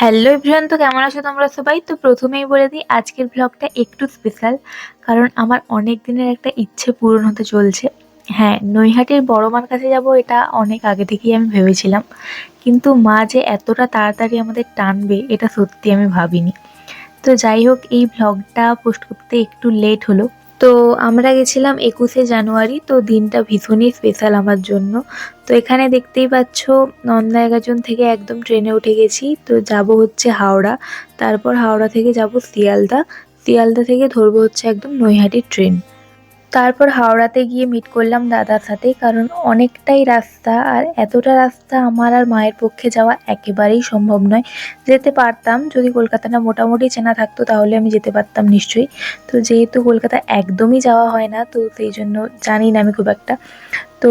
Hello ইভ্রান তো কেমন আছো তোমরা সবাই? তো প্রথমেই বলে দিই, আজকের ব্লগটা একটু স্পেশাল কারণ আমার অনেক দিনের একটা ইচ্ছে পূরণ হতে চলছে। হ্যাঁ নৈহাটির বড় মার কাছে যাব এটা অনেক আগে থেকেই আমি ভেবেছিলাম, কিন্তু মা যে এতটা তাড়াতাড়ি আমাদের টানবে, এটা সত্যি আমি ভাবিনি। তো যাই হোক, এই ভ্লগটা পোস্ট করতে একটু লেট হলো। তো আমরা গেছিলাম একুশে জানুয়ারি, তো দিনটা ভীষণই স্পেশাল আমার জন্য। তো এখানে দেখতেই পাচ্ছ নন্দায়গাজন থেকে একদম ট্রেনে উঠে গেছি। তো যাব হচ্ছে হাওড়া, তারপর হাওড়া থেকে যাব শিয়ালদা। শিয়ালদা থেকে ধরবো হচ্ছে একদম নৈহাটির ট্রেন তারপর হাওড়াতে গিয়ে মিট করলাম দাদার সাথে, কারণ অনেকটাই রাস্তা আর এতটা রাস্তা আমার আর মায়ের পক্ষে যাওয়া একেবারেই সম্ভব নয়। যেতে পারতাম, যদি কলকাতাটা মোটামুটি চেনা থাকতো তাহলে আমি যেতে পারতাম নিশ্চয়ই। তো যেহেতু কলকাতা একদমই যাওয়া হয় না, তো সেই জন্য জানি না আমি খুব একটা। তো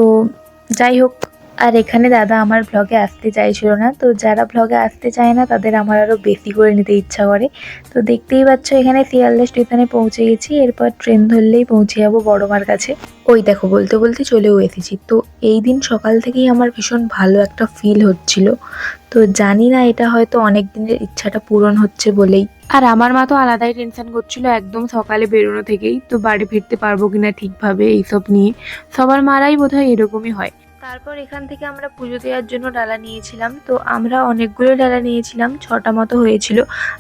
যাই হোক আর এখানে দাদা আমার ব্লগে আসতে চাইছিল না, তো যারা ব্লগে আসতে চায় না, তাদের আমার আরও বেশি করে নিতে ইচ্ছা করে। তো দেখতেই পাচ্ছ, এখানে শিয়ালদা স্টেশনে পৌঁছে গেছি, এরপর ট্রেন ধরলেই পৌঁছে যাব বড়মার কাছে। ওই দেখো, বলতে বলতে চলেও এসেছি। তো এই দিন সকাল থেকেই আমার ভীষণ ভালো একটা ফিল হচ্ছিল। তো জানি না, এটা হয়তো অনেক দিনের ইচ্ছাটা পূরণ হচ্ছে বলেই। আর আমার মা তো আলাদাই টেনশন করছিল, একদম সকালে বেরোনো থেকেই। তো বাড়ি ফিরতে পারব কিনা ঠিকভাবে, এইসব নিয়ে। সবার মারাই বোধহয় এরকমই হয়। তারপর এখান থেকে আমরা পুজো দেওয়ার জন্য ডালা নিয়েছিলাম। তো আমরা অনেকগুলো ডালা নিয়েছিলাম, ছটা মতো হয়েছিল।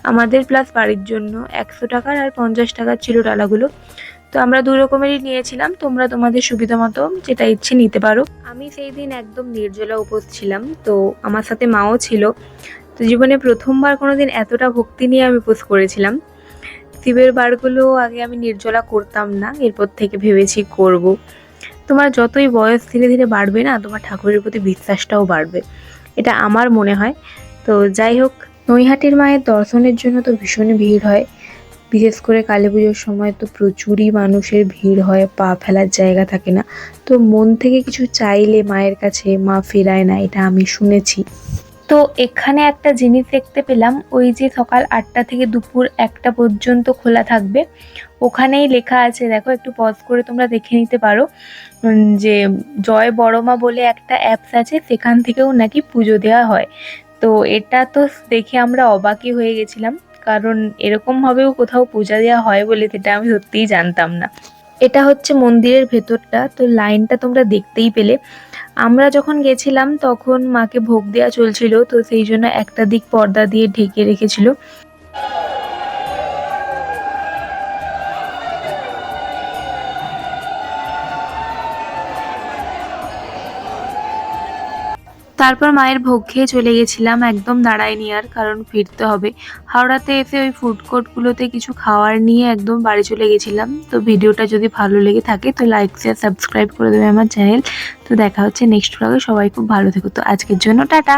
আমাদের প্লাস বাড়ির জন্য একশো টাকার আর পঞ্চাশ টাকার ছিল ডালাগুলো। তো আমরা দু রকমেরই নিয়েছিলাম, তোমরা তোমাদের সুবিধা মতো যেটা ইচ্ছে নিতে পারো। আমি সেই দিন একদম নির্জলা উপোস ছিলাম, তো আমার সাথে মাও ছিল। তো জীবনে প্রথমবার কোনো দিন এতটা ভক্তি নিয়ে আমি উপোস করেছিলাম। শিবের বারগুলো আগে আমি নির্জলা করতাম না, এরপর থেকে ভেবেছি করব। তোমার যতই বয়স ধীরে ধীরে বাড়বে না, তোমার ঠাকুরের প্রতি বিশ্বাসটাও বাড়বে। এটা আমার মনে হয়। তো যাই হোক, নৈহাটির মায়ের দর্শনের জন্য তো ভীষণ ভিড় হয়। বিশেষ করে কালী পুজোর সময় তো প্রচুরই মানুষের ভিড় হয়, পা ফেলার জায়গা থাকে না। তো মন থেকে কিছু চাইলে মায়ের কাছে মা ফেরায় না, এটা আমি শুনেছি। তো এখানে একটা জিনিস দেখতে পেলাম, ওই যে সকাল আটটা থেকে দুপুর একটা পর্যন্ত খোলা থাকবে। ওখানেই লেখা আছে, দেখো একটু পজ করে তোমরা দেখে নিতে পারো যে জয় বড়মা বলে একটা অ্যাপস আছে, সেখান থেকেও নাকি পুজো দেওয়া হয়। তো এটা তো দেখে আমরা অবাকই হয়ে গেছিলাম, কারণ এরকমভাবেও কোথাও পূজা দেওয়া হয় বলে সেটা আমি সত্যিই জানতাম না। এটা হচ্ছে মন্দিরের ভেতরটা, তো লাইনটা তোমরা দেখতেই পেলে। আমরা যখন গেছিলাম তখন মাকে ভোগ দেওয়া চলছিল, তো সেই জন্য একটা দিক পর্দা দিয়ে ঢেকে রেখেছিল। তারপর মায়ের ভোগ খেয়ে চলে গেছিলাম, একদম দাঁড়ায়নি আর, কারণ ফিরতে হবে। হাওড়াতে এসে ওই ফুড কোর্টগুলোতে কিছু খাওয়ার নিয়ে একদম বাড়ি চলে গেছিলাম। তো ভিডিওটা যদি ভালো লেগে থাকে, তো লাইক শেয়ার সাবস্ক্রাইব করে দেবে আমার চ্যানেল তো দেখা হচ্ছে নেক্সট ব্লগে সবাই খুব ভালো থেকো। তো আজকের জন্য টাটা।